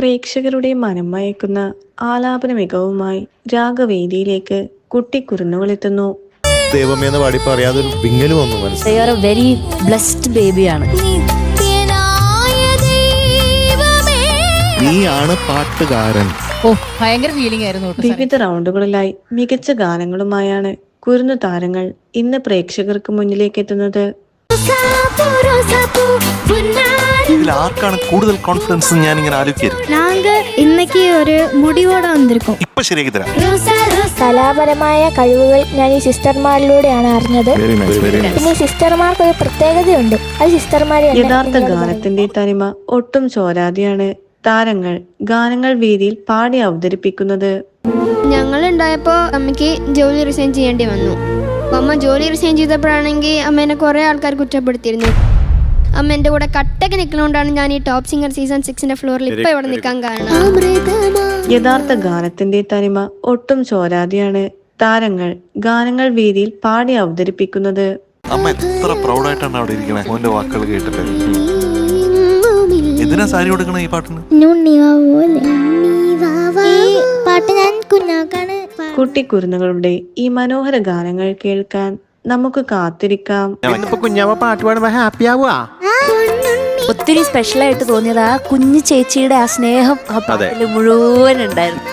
പ്രേക്ഷകരുടെ മനം മയക്കുന്ന ആലാപന മികവുമായി രാഗവേദിയിലേക്ക് കുട്ടിക്കുരുന്നുകളെത്തുന്നു. ദൈവമേ എന്ന് പാടി വന്നു വെരി നീയാണ് പാട്ടുകാരൻ. ഓ ഭയങ്കര ഫീലിംഗ് ആയിരുന്നു വിവിധ റൗണ്ടുകളിലായി മികച്ച ഗാനങ്ങളുമായാണ് കുരുന്നു താരങ്ങൾ ഇന്ന് പ്രേക്ഷകർക്ക് മുന്നിലേക്ക് എത്തുന്നത്. ഇതിൽ ആർക്കാണ് കൂടുതൽ കോൺഫിഡൻസ് ഞാൻ ഇങ്ങനെ ആലോചിക്കരുത് நாங்க இன்னைக்கு ஒரு முடிவோட வந்திருக்கோம் ഇപ്പൊ ശരിയാക്കി തരാം ரோசா, ரோசா. കലാപരമായ കഴിവുകൾ ഞാൻ ഈ സിസ്റ്റർമാരിലൂടെയാണ് അറിഞ്ഞത് വെരി നൈസ് വെരി നൈസ് പിന്നെ ഈ സിസ്റ്റർമാർക്ക് ഒരു പ്രത്യേകതയുണ്ട് അത് സിസ്റ്റർമാർ യഥാർത്ഥ ഗാനത്തിന്റെ തനിമ ഒട്ടും ചോരാതെയാണ് താരങ്ങൾ ഗാനങ്ങൾ വേദിയിൽ പാടി അവതരിപ്പിക്കുന്നത് ഞങ്ങൾ ഉണ്ടായപ്പോൾ അമ്മയ്ക്ക് ജോലി റിസൈൻ ചെയ്യേണ്ടി വന്നു അപ്പോൾ അമ്മ ജോലി റിസൈൻ ചെയ്തപ്പോഴാണെങ്കിൽ അമ്മേനെ കുറേ ആൾക്കാർ കുറ്റപ്പെടുത്തിയിരുന്നു അമ്മ എന്റെ കൂടെ കട്ടക്ക് നിൽക്കുന്നതുകൊണ്ടാണ് ഞാൻ ഈ ടോപ്പ് സിംഗർ സീസൺ സിക്സിന്റെ ഫ്ലോറിൽ ഇപ്പൊ ഇവിടെ നിൽക്കാൻ കാരണം. യഥാർത്ഥ ഗാനത്തിന്റെ തനിമ ഒട്ടും ചോരാതെയാണ് താരങ്ങൾ ഗാനങ്ങൾ വേദിയിൽ പാടി അവതരിപ്പിക്കുന്നത്. അമ്മ എത്ര പ്രൗഡായിട്ടാണ് അവിടെ ഇരിക്കുന്നത് മോന്റെ വാക്കുകൾ കേട്ടിട്ട്. എന്തിനാ സാരി കൊടുക്കണേ ഈ പാട്ടിന്? പാട്ട് ഞാൻ കുഞ്ഞാക്കാണ് കുട്ടി കുരുന്നുകളുടെ ഈ മനോഹര ഗാനങ്ങൾ കേൾക്കാൻ നമുക്ക് കാത്തിരിക്കാം. കുഞ്ഞാമ്മ പാട്ട് പാടുമ്പോ ഹാപ്പി ആവുക ഒത്തിരി സ്പെഷ്യൽ ആയിട്ട് തോന്നിയത് ആ കുഞ്ഞു ചേച്ചിയുടെ ആ സ്നേഹം ആ പാട്ടിൽ മുഴുവൻ ഉണ്ടായിരുന്നു.